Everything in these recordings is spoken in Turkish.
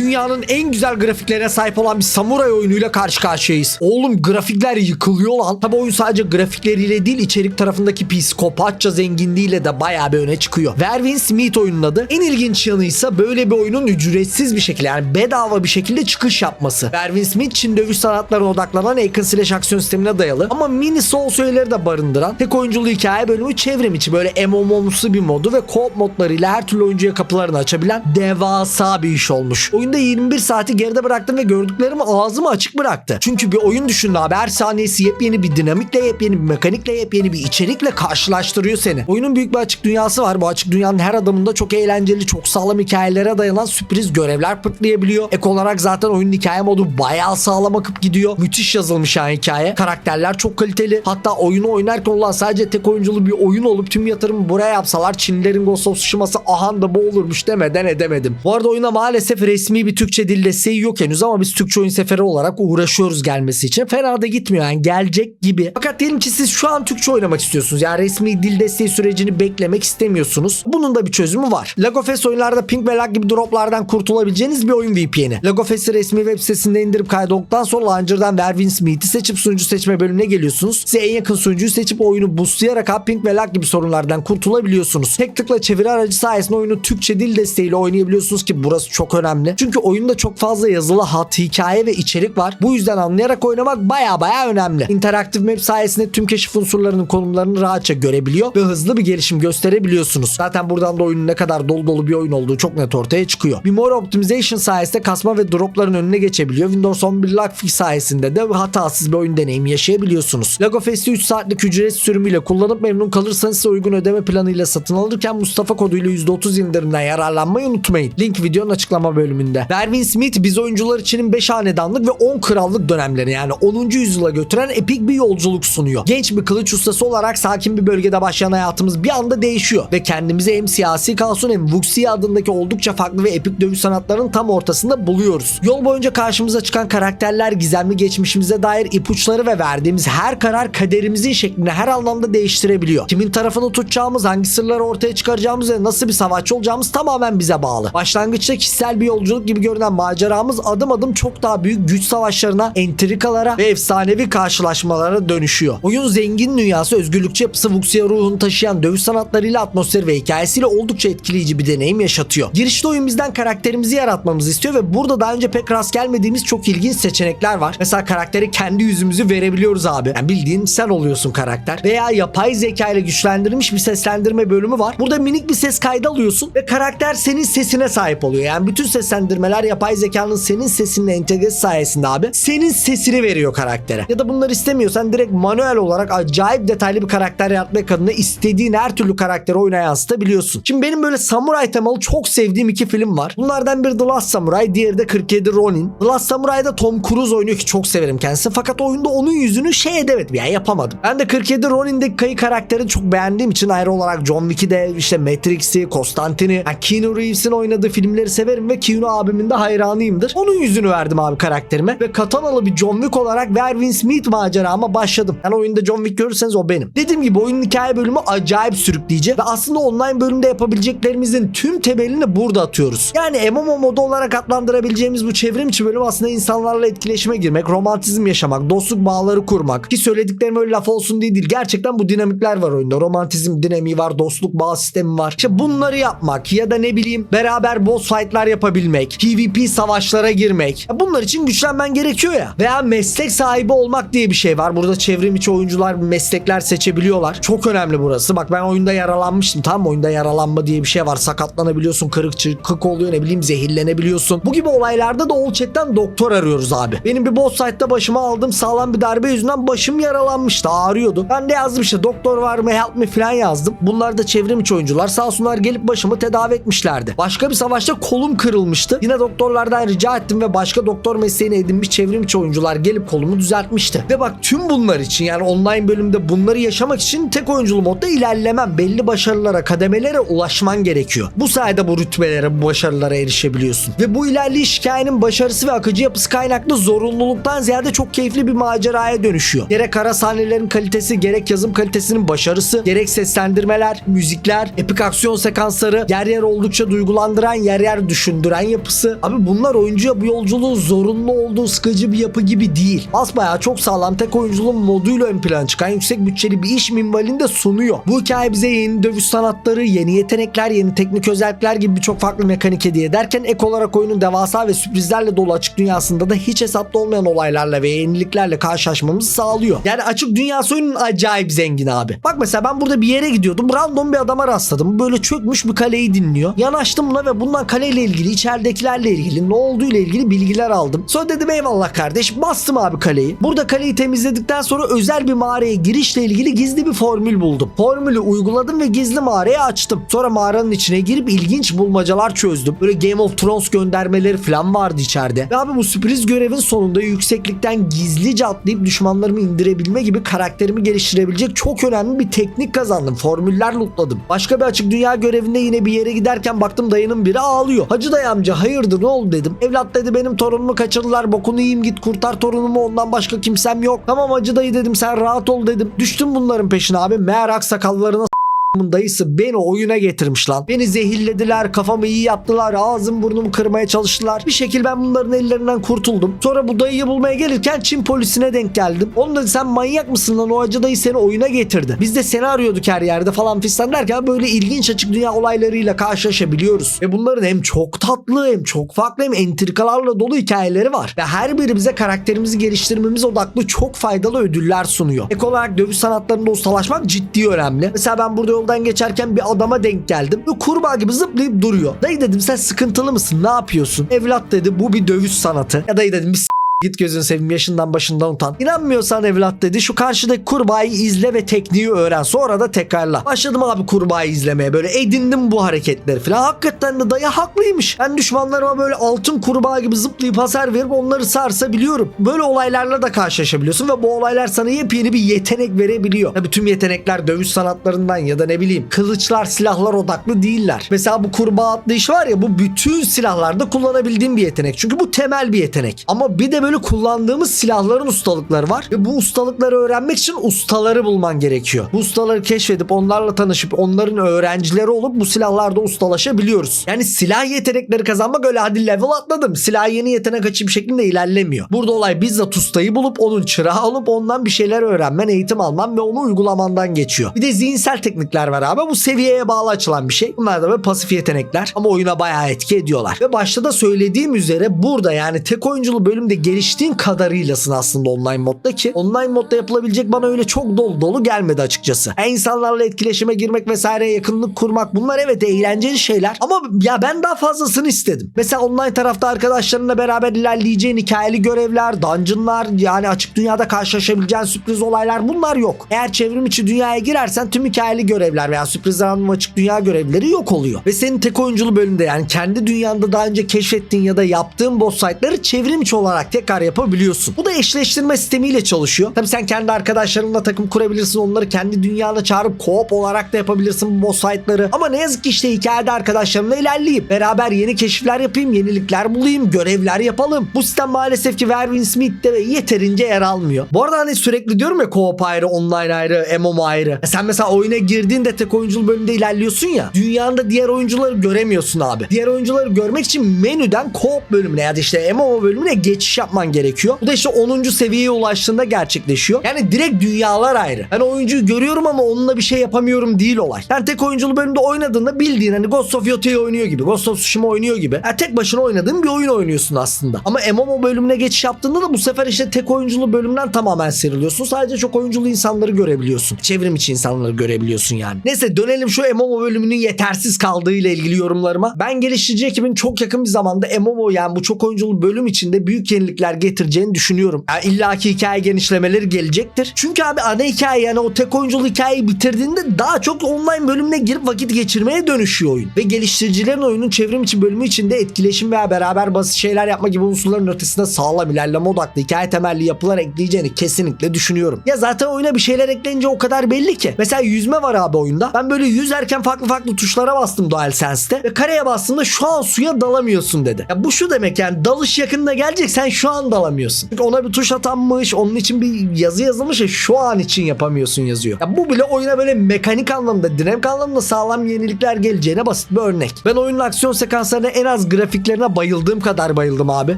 dünyanın en güzel grafiklerine sahip olan bir samuray oyunuyla karşı karşıyayız. Oğlum grafikler yıkılıyor lan. Tabi oyun sadece grafikleriyle değil içerik tarafındaki psikopatça zenginliğiyle de bayağı bir öne çıkıyor. Verwin Smith oyunun adı. En ilginç yanı ise böyle bir oyunun ücretsiz bir şekilde yani bedava bir şekilde çıkış yapması. Verwin Smith Çin dövüş sanatlarına odaklanan Hack Slash aksiyon sistemine dayalı ama mini Souls öğeleri de barındıran tek oyunculu hikaye bölümü çevrim içi böyle MMO'msu bir modu ve co-op modlarıyla her türlü oyuncuya kapılarını açabilen devasa bir iş olmuş. Oyunda 21 saati geride bıraktım ve gördüklerimi ağzımı açık bıraktı. Çünkü bir oyun düşündü abi her saniyesi yepyeni bir dinamikle yepyeni bir mekanikle yepyeni bir içerikle karşılaştırıyor seni. Oyunun büyük bir açık dünyası var. Bu açık dünyanın her adımında çok eğlenceli, çok sağlam hikayelere dayanan sürpriz görevler pırtlayabiliyor. Ek olarak zaten oyunun hikaye modu bayağı sağlam akıp gidiyor. Müthiş yazılmış yani hikaye. Karakterler çok kaliteli. Hatta oyunu oynarken olan sadece tek oyunculu bir oyun olup tüm yatırımı buraya yapsalar Çinlilerin Ghost of Tsushima'sı ahan bu olurmuş demeden edemedim. Bu arada oyuna maalesef resmi bir Türkçe dil desteği yok henüz ama biz Türkçe oyun seferi olarak uğraşıyoruz gelmesi için. Fena da gitmiyor yani gelecek gibi. Fakat diyelim ki siz şu an Türkçe oynamak istiyorsunuz. Yani resmi dil desteği sürecini beklemek istemiyorsunuz. Bunun da bir çözümü var. Lagofest oyunlarda Pink ve Lag gibi droplardan kurtulabileceğiniz bir oyun VPN'i. Lagofest'i resmi web sitesinde indirip kaydolduktan sonra Launcher'dan Verwin Smith'i seçip sunucu seçme bölümüne geliyorsunuz. Size en yakın sunucuyu seçip oyunu boostlayarak Pink ve Lag gibi sorunlardan kurtulabiliyorsunuz. Tek tıkla çeviri aracı sayesinde oyunu Türkçe dil desteğiyle oynayabiliyorsunuz ki burası çok önemli. Çünkü oyunda çok fazla yazılı hat, hikaye ve içerik var. Bu yüzden anlayarak oynamak baya baya önemli. Interaktif map sayesinde tüm keşif unsurlarının konumlarını rahatça görebiliyor ve hızlı bir gelişim gösterebiliyorsunuz. Zaten buradan da oyunun ne kadar dolu dolu bir oyun olduğu çok net ortaya çıkıyor. Bir more optimization sayesinde kasma ve dropların önüne geçebiliyor. Windows 11 Lockfix sayesinde de hatasız bir oyun deneyimi yaşayabiliyorsunuz. Lego Fest'i 3 saatlik ücret sürümüyle kullanıp memnun kalırsanız size uygun ödeme planıyla satın alırken Mustafa koduyla %30 indirimden yararlanmayı unutmayın. Link videonun açıklama bölümünde. Verwin Smith biz oyuncular için 5 hanedanlık ve 10 krallık dönemleri yani 10. yüzyıla götüren epik bir yolculuk sunuyor. Genç bir kılıç ustası olarak sakin bir bölgede başlayan hayatımız bir anda değişiyor ve kendimizi hem siyasi kaosun hem Vuxia adındaki oldukça farklı ve epik dövüş sanatlarının tam ortasında buluyoruz. Yol boyunca karşımıza çıkan karakterler gizemli geçmişimize dair ipuçları ve verdiğimiz her karar kaderimizin şeklini her anlamda değiştirebiliyor. Kimin tarafını tutacağımız, hangi sırları ortaya çıkaracağımız ve nasıl bir savaşçı olacağımız tamamen bize bağlı. Başlangıçta kişisel bir yolculuk gibi görünen maceramız adım adım çok daha büyük güç savaşlarına, entrikalara ve efsanevi karşılaşmalara dönüşüyor. Oyun zengin dünyası, özgürlükçü yapısı, Vuxia ruhunu taşıyan dövüş sanatlarıyla, atmosferi ve hikayesiyle oldukça etkileyici bir deneyim yaşatıyor. Girişte oyun bizden karakterimizi yaratmamızı istiyor ve burada daha önce pek rast gelmediğimiz çok ilginç seçenekler var. Mesela karaktere kendi yüzümüzü verebiliyoruz abi. Yani bildiğin sen oluyorsun karakter. Veya yapay zeka ile güçlendirilmiş bir seslendirme bölümü var. Burada minik bir ses kaydı alıyorsun ve karakter senin sesine sahip oluyor. Yani bütün seslendirmeler yapay zekanın senin sesinle entegresi sayesinde abi senin sesini veriyor karaktere. Ya da bunları istemiyorsan direkt manuel olarak acayip detaylı bir karakter yaratmak adına istediğin her türlü karakteri oyuna yansıtabiliyorsun. Şimdi benim böyle samuray temalı çok sevdiğim iki film var. Bunlardan biri The Last Samurai, diğeri de 47 Ronin. The Last Samurai'da Tom Cruise oynuyor ki çok severim kendisini. Fakat oyunda onun yüzünü şey edemedim yani yapamadım. Ben de 47 Ronin'deki kayı karakterini çok beğendiğim için ayrı olarak John Wick'i de işte Matrix'i, Konstantin'i, yani Keanu Reeves'in oynadığı filmleri severim ve Keanu abimin de hayranıyımdır. Onun yüzünü verdim abi karakterime ve katanalı bir John Wick olarak Verwin Smith macerama başladım. Yani oyunda John Wick görürseniz o benim. Dediğim gibi oyunun hikaye bölümü acayip sürükleyici ve aslında online bölümde yapabileceklerimizin tüm temelini burada atıyoruz. Yani MMO modu olarak adlandırabileceğimiz bu çevrim içi bölüm aslında insanlarla etkileşime girmek, romantizm yaşamak, dostluk bağları kurmak. Ki söylediklerim öyle laf olsun diye değil. Gerçekten bu dinamikler var oyunda. Romantizm dinamiği var, dostluk bağ sistemi var. İşte bunları yapmak ya da ne bileyim beraber boss fight'lar yapabilmek, PvP savaşlara girmek. Ya bunlar için güçlenmen gerekiyor ya. Veya meslek sahibi olmak diye bir şey var. Burada çevrim içi oyuncular meslekler seçebiliyorlar. Çok önemli burası. Bak ben oyunda yaralanmıştım. Mı? oyunda yaralanma diye bir şey var. Sakatlanabiliyorsun, kırık çıkık oluyor ne bileyim zehirlenebiliyorsun. Bu gibi olaylarda da all chat'ten doktor arıyoruz abi. Benim bir boss fight'ta başıma aldığım sağlam bir darbe yüzünden başım yaralanmıştı. Ağrıyordu. Ben de yazdım işte doktor var mı help me falan yazdım. Bunlar da çevrim içi oyuncular. Sağ olsunlar gelip başımı tedavi etmişlerdi. Başka bir savaşta kolum kırılmıştı. Yine doktorlardan rica ettim ve başka doktor mesleğini edinmiş çevrim içi oyuncular gelip kolumu düzeltmişti. Ve bak tüm bunlar için yani online bölümde bunları yaşamak için tek oyunculu modda ilerlemem. Belli başarılara, kademelere ulaşman gerekiyor. Bu sayede bu rütbelere, bu başarılara erişebiliyorsun. Ve bu ilerleyiş hikayenin başarısı ve akıcı yapısı kaynaklı zorunluluktan ziyade çok keyifli bir maceraya dönüşüyor. Gerek kara sahnelerin kalitesi, gerek yazım kalitesinin başarısı, gerek seslendirmeler, müzikler, epik aksiyon sekansları, yer yer oldukça duygulandıran, yer yer düşündüren yapısı yapısı. Abi bunlar oyuncuya bu yolculuğun zorunlu olduğu sıkıcı bir yapı gibi değil. Basbayağı çok sağlam tek oyunculuğun moduyla ön plana çıkan yüksek bütçeli bir iş minvalinde sunuyor. Bu hikaye bize yeni dövüş sanatları, yeni yetenekler, yeni teknik özellikler gibi birçok farklı mekanik hediye ederken ek olarak oyunun devasa ve sürprizlerle dolu açık dünyasında da hiç hesapta olmayan olaylarla ve yeniliklerle karşılaşmamızı sağlıyor. Yani açık dünyası oyunun acayip zengin abi. Bak mesela ben burada bir yere gidiyordum. Random bir adama rastladım. Böyle çökmüş bir kaleyi dinliyor. Yanaştım buna ve bundan kaleyle ilgili, içeridekilerle ilgili, ne olduğuyla ilgili bilgiler aldım. Sonra dedim eyvallah kardeş. Bastım abi kaleyi. Burada kaleyi temizledikten sonra özel bir mağaraya girişle ilgili gizli bir formül buldum. Formülü uyguladım ve gizli mağarayı açtım. Sonra mağaranın içine girip ilginç bulmacalar çözdüm. Böyle Game of Thrones göndermeleri falan vardı içeride. Ve abi bu sürpriz görevin sonunda yükseklikten gizlice atlayıp düşmanlarımı indirebilme gibi karakterimi geliştirebilecek çok önemli bir teknik kazandım. Formüller lootladım. Başka bir açık dünya görevinde yine bir yere giderken baktım dayının biri ağlıyor. Hacı dayı amca hayırdır ne oldu dedim. Evlat dedi benim torunumu kaçırdılar bokunu yiyeyim git kurtar torunumu ondan başka kimsem yok. Tamam hacı dayı dedim sen rahat ol dedim. Düştüm bunların peşine abi. Meğer aksakallarına dayısı beni oyuna getirmiş lan. Beni zehirlediler, kafamı iyi yaptılar, ağzım burnumu kırmaya çalıştılar. Bir şekil ben bunların ellerinden kurtuldum. Sonra bu dayıyı bulmaya gelirken Çin polisine denk geldim. Onun dedi sen manyak mısın lan o acı dayı seni oyuna getirdi. Biz de seni arıyorduk her yerde falan fistan derken böyle ilginç açık dünya olaylarıyla karşılaşabiliyoruz. Ve bunların hem çok tatlı hem çok farklı hem entrikalarla dolu hikayeleri var. Ve her biri bize karakterimizi geliştirmemiz odaklı çok faydalı ödüller sunuyor. Ek olarak dövüş sanatlarında ustalaşmak ciddi önemli. Mesela ben burada yoldan geçerken bir adama denk geldim. Ve kurbağa gibi zıplayıp duruyor. Dayı dedim sen sıkıntılı mısın? Ne yapıyorsun? Evlat dedi bu bir dövüş sanatı. Ya dayı dedim bir Git gözünü seveyim yaşından başından utan. İnanmıyorsan evlat dedi şu karşıdaki kurbağayı izle ve tekniği öğren. Sonra da tekrarla. Başladım abi kurbağayı izlemeye böyle edindim bu hareketleri falan. Hakikaten de dayı haklıymış. Ben düşmanlarıma böyle altın kurbağa gibi zıplayıp hasar verip onları sarsabiliyorum. Böyle olaylarla da karşılaşabiliyorsun ve bu olaylar sana yepyeni bir yetenek verebiliyor. Tabii tüm yetenekler dövüş sanatlarından ya da ne bileyim kılıçlar silahlar odaklı değiller. Mesela bu kurbağa atlayış var ya bu bütün silahlarda kullanabildiğim bir yetenek. Çünkü bu temel bir yetenek. Ama bir de böyle kullandığımız silahların ustalıkları var. Ve bu ustalıkları öğrenmek için ustaları bulman gerekiyor. Bu ustaları keşfedip onlarla tanışıp onların öğrencileri olup bu silahlarda ustalaşabiliyoruz. Yani silah yetenekleri kazanmak öyle hadi level atladım. Silah yeni yetenek açayım şeklinde ilerlemiyor. Burada olay bizzat ustayı bulup onun çırağı olup ondan bir şeyler öğrenmen, eğitim alman ve onu uygulamandan geçiyor. Bir de zihinsel teknikler var abi. Bu seviyeye bağlı açılan bir şey. Bunlar da böyle pasif yetenekler ama oyuna bayağı etki ediyorlar. Ve başta da söylediğim üzere burada yani tek oyunculu bölümde geliştiğin kadarıylasın aslında online modda ki online modda yapılabilecek bana öyle çok dolu dolu gelmedi açıkçası. Yani insanlarla etkileşime girmek vesaire yakınlık kurmak bunlar evet eğlenceli şeyler ama ya ben daha fazlasını istedim. Mesela online tarafta arkadaşlarınla beraber ilerleyeceğin hikayeli görevler, dungeonlar yani açık dünyada karşılaşabileceğin sürpriz olaylar bunlar yok. Eğer çevrim içi dünyaya girersen tüm hikayeli görevler veya sürpriz random açık dünya görevleri yok oluyor. Ve senin tek oyunculu bölümde yani kendi dünyanda daha önce keşfettiğin ya da yaptığın boss fight'ları çevrim içi olarak tekrar yapabiliyorsun. Bu da eşleştirme sistemiyle çalışıyor. Tabii sen kendi arkadaşlarınla takım kurabilirsin. Onları kendi dünyana çağırıp co-op olarak da yapabilirsin bu boss fight'ları. Ama ne yazık ki işte hikayede arkadaşlarımla ilerleyip beraber yeni keşifler yapayım, yenilikler bulayım, görevler yapalım. Bu sistem maalesef ki Werwin Smith'te yeterince yer almıyor. Bu arada hani sürekli diyorum ya co-op ayrı, online ayrı, MMO ayrı. E sen mesela oyuna girdiğinde tek oyunculu bölümde ilerliyorsun ya. Dünyanda diğer oyuncuları göremiyorsun abi. Diğer oyuncuları görmek için menüden co-op bölümüne ya da işte MMO bölümüne geçiş yapman gerekiyor. Bu da işte 10. seviyeye ulaştığında gerçekleşiyor. Yani direkt dünyalar ayrı. Ben oyuncuyu görüyorum ama onunla bir şey yapamıyorum değil olay. Sen tek oyunculu bölümde oynadığında bildiğin hani Ghost of Yotei oynuyor gibi, Ghost of Tsushima oynuyor gibi. Yani tek başına oynadığın bir oyun oynuyorsun aslında. Ama MMO bölümüne geçiş yaptığında da bu sefer işte tek oyunculu bölümden tamamen seriliyorsun. Sadece çok oyunculu insanları görebiliyorsun. Çevrim içi insanları görebiliyorsun yani. Neyse dönelim şu MMO bölümünün yetersiz kaldığı ile ilgili yorumlarıma. Ben geliştirici ekibin çok yakın bir zamanda MMO yani bu çok oyunculu bölüm içinde büyük yenilikler getireceğini düşünüyorum. Yani illaki hikaye genişlemeleri gelecektir. Çünkü abi ana hikaye yani o tek oyunculu hikayeyi bitirdiğinde daha çok online bölümüne girip vakit geçirmeye dönüşüyor oyun. Ve geliştiricilerin oyunun çevrim içi bölümü içinde etkileşim veya beraber basit şeyler yapma gibi unsurların ötesinde sağlam ilerleme odaklı hikaye temelli yapılar ekleyeceğini kesinlikle düşünüyorum. Ya zaten oyuna bir şeyler eklenince o kadar belli ki. Mesela yüzme var abi oyunda. Ben böyle yüzerken farklı farklı tuşlara bastım DualSense'te ve kareye bastığımda şu an suya dalamıyorsun dedi. Ya bu şu demek yani dalış yakınına gelecek sen şu anda alamıyorsun. Çünkü ona bir tuş atanmış, onun için bir yazı yazılmış ya şu an için yapamıyorsun yazıyor. Ya bu bile oyuna böyle mekanik anlamda, dinamik anlamda sağlam yenilikler geleceğine basit bir örnek. Ben oyunun aksiyon sekanslarına en az grafiklerine bayıldığım kadar bayıldım abi.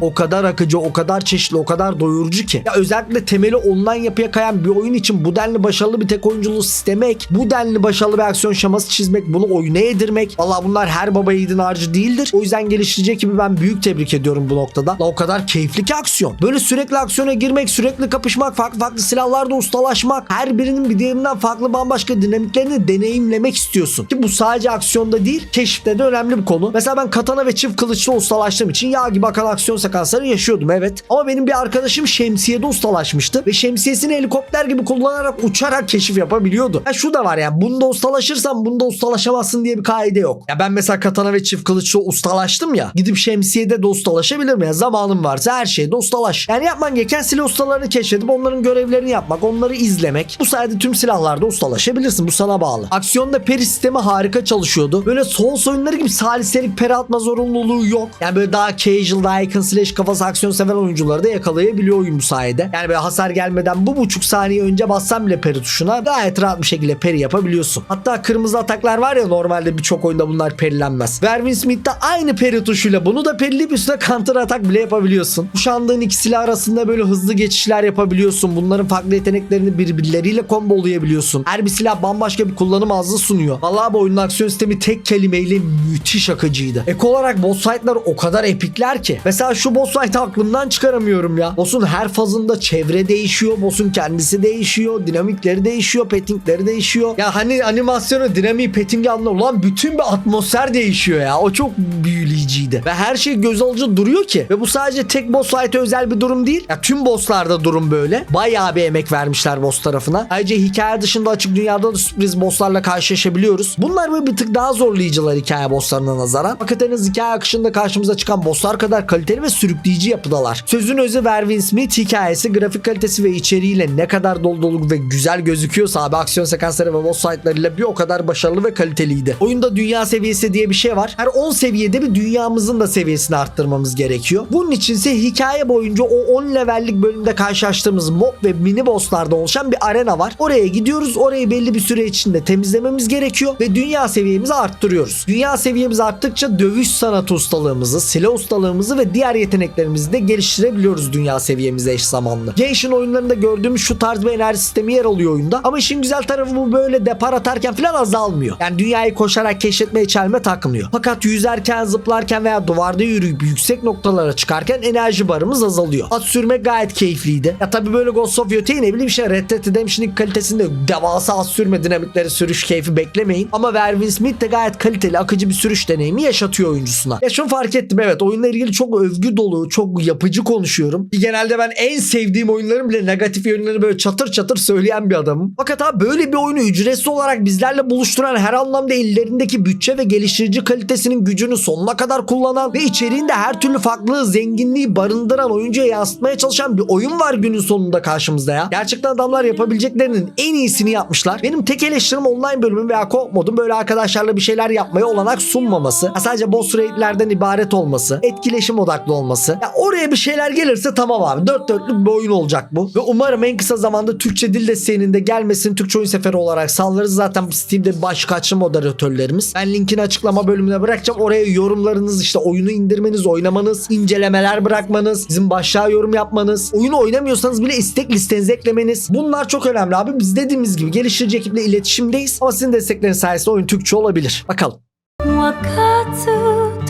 O kadar akıcı, o kadar çeşitli, o kadar doyurucu ki. Ya özellikle temeli online yapıya kayan bir oyun için bu denli başarılı bir tek oyunculuğu sistemi ek, bu denli başarılı bir aksiyon şeması çizmek, bunu oyuna yedirmek. Valla bunlar her baba yiğidin harcı değildir. O yüzden geliştirecek gibi ben büyük tebrik ediyorum bu noktada. La o kadar keyifli ki aksiyon. Böyle sürekli aksiyona girmek, sürekli kapışmak, farklı farklı silahlarda ustalaşmak, her birinin bir diğerinden farklı bambaşka dinamiklerini deneyimlemek istiyorsun. Ki bu sadece aksiyonda değil, keşifte de önemli bir konu. Mesela ben katana ve çift kılıçlı ustalaştığım için yağ gibi akan aksiyon sekansları yaşıyordum evet. Ama benim bir arkadaşım şemsiyede ustalaşmıştı ve şemsiyesini helikopter gibi kullanarak uçarak keşif yapabiliyordu. Ya şu da var ya bunda ustalaşırsan bunda ustalaşamazsın diye bir kaide yok. Ya ben mesela katana ve çift kılıçlı ustalaştım ya. Gidip şemsiyede de ustalaşabilirim ya. Zamanım varsa her şeyde ustalaş. Yani yapman gereken silah ustalarını keşfedip onların görevlerini yapmak, onları izlemek. Bu sayede tüm silahlarda ustalaşabilirsin. Bu sana bağlı. Aksiyonda peri sistemi harika çalışıyordu. Böyle Souls oyunları gibi saliselik peri atma zorunluluğu yok. Yani böyle daha casual, daha icon slash kafası aksiyon seven oyuncuları da yakalayabiliyor oyun bu sayede. Yani böyle hasar gelmeden bu buçuk saniye önce bassam bile peri tuşuna gayet rahat bir şekilde peri yapabiliyorsun. Hatta kırmızı ataklar var ya normalde birçok oyunda bunlar perilenmez. Verwin Smith'te aynı peri tuşuyla bunu da perileyip üstüne counter atak bile yapabiliyorsun. Kuşandığın iki silah arasında böyle hızlı geçişler yapabiliyorsun. Bunların farklı yeteneklerini birbirleriyle kombolayabiliyorsun. Her bir silah bambaşka bir kullanım hazzı sunuyor. Vallahi bu oyunun aksiyon sistemi tek kelimeyle müthiş akıcıydı. Ek olarak boss fight'lar o kadar epikler ki. Mesela şu boss fight aklımdan çıkaramıyorum ya. Boss'un her fazında çevre değişiyor. Boss'un kendisi değişiyor. Dinamikleri değişiyor. Pettingleri değişiyor. Ya hani animasyonu, dinamiği, pettingi anla. Ulan bütün bir atmosfer değişiyor ya. O çok büyüleyiciydi. Ve her şey göz alıcı duruyor ki. Ve bu sadece tek boss fight'e özel bir durum değil. Ya tüm bosslarda durum böyle. Bayağı bir emek vermişler boss tarafına. Ayrıca hikaye dışında açık dünyada da sürpriz bosslarla karşılaşabiliyoruz. Bunlar böyle bir tık daha zorlayıcılar hikaye bosslarına nazaran. Fakat en az hikaye akışında karşımıza çıkan bosslar kadar kaliteli ve sürükleyici yapıdalar. Sözün özü Verwin Smith hikayesi, grafik kalitesi ve içeriğiyle ne kadar dolu dolu ve güzel gözüküyorsa abi aksiyon sekansları ve boss fightlarıyla bir o kadar başarılı ve kaliteliydi. Oyunda dünya seviyesi diye bir şey var. Her 10 seviyede bir dünyamızın da seviyesini arttırmamız gerekiyor. Bunun içinse hikaye boyunca o 10 levellik bölümde karşılaştığımız mob ve mini bosslardan oluşan bir arena var. Oraya gidiyoruz. Orayı belli bir süre içinde temizlememiz gerekiyor ve dünya seviyemizi arttırıyoruz. Dünya seviyemiz arttıkça dövüş sanat ustalığımızı, silah ustalığımızı ve diğer yeteneklerimizi de geliştirebiliyoruz dünya seviyemize eş zamanlı. Genshin oyunlarında gördüğümüz şu tarz bir enerji sistemi yer alıyor oyunda. Ama işin güzel tarafı bu böyle depar atarken falan azalmıyor. Yani dünyayı koşarak keşfetmeye çelme takmıyor. Fakat yüzerken, zıplarken veya duvarda yürüyüp yüksek noktalara çıkarken enerji barımız azalıyor. At sürmek gayet keyifliydi. Ya tabi böyle Ghost of Yotei ne bileyim işte Red Dead Redemption'ın kalitesinde devasa at sürme dinamikleri sürüş keyfi beklemeyin. Ama Verwin Smith de gayet kaliteli akıcı bir sürüş deneyimi yaşatıyor oyuncusuna. Ya şunu fark ettim evet oyunla ilgili çok övgü dolu çok yapıcı konuşuyorum. Genelde ben en sevdiğim oyunların bile negatif yönlerini böyle çatır çatır söyleyen bir adamım. Fakat abi böyle bir oyunu ücretsiz olarak bizlerle buluşturan her anlamda ellerindeki bütçe ve geliştirici kalitesinin gücünü sonuna kadar kullanan ve içeriğinde her türlü farklılığı, zenginliği barındıran oyuncuya yansıtmaya çalışan bir oyun var günün sonunda karşımızda ya. Gerçekten adamlar yapabileceklerinin en iyisini yapmışlar. Benim tek eleştirim online bölümün veya co-op modun böyle arkadaşlarla bir şeyler yapmaya olanak sunmaması. Ya sadece boss raidlerden ibaret olması. Etkileşim odaklı olması. Ya oraya bir şeyler gelirse tamam abi. Dört dörtlük bir oyun olacak bu. Ve umarım en kısa zamanda Türkçe dil desteğinin de gelmesini Türkçe oyun seferi olarak sağlarız. Zaten Steam'de baş kaçlı moderatörlerimiz. Ben linkini açıklama bölümüne bırakacağım. Oraya yorumlarınız işte oyunu indirmeniz, oynamanız, incelemeler bırakmanız, bizim başlığa yorum yapmanız, oyunu oynamıyorsanız bile istek listenize eklemeniz. Bunlar çok önemli abi. Biz dediğimiz gibi geliştirici ekiple iletişimdeyiz. Ama sizin destekleriniz sayesinde oyun Türkçe olabilir. Bakalım. 分かつ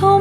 友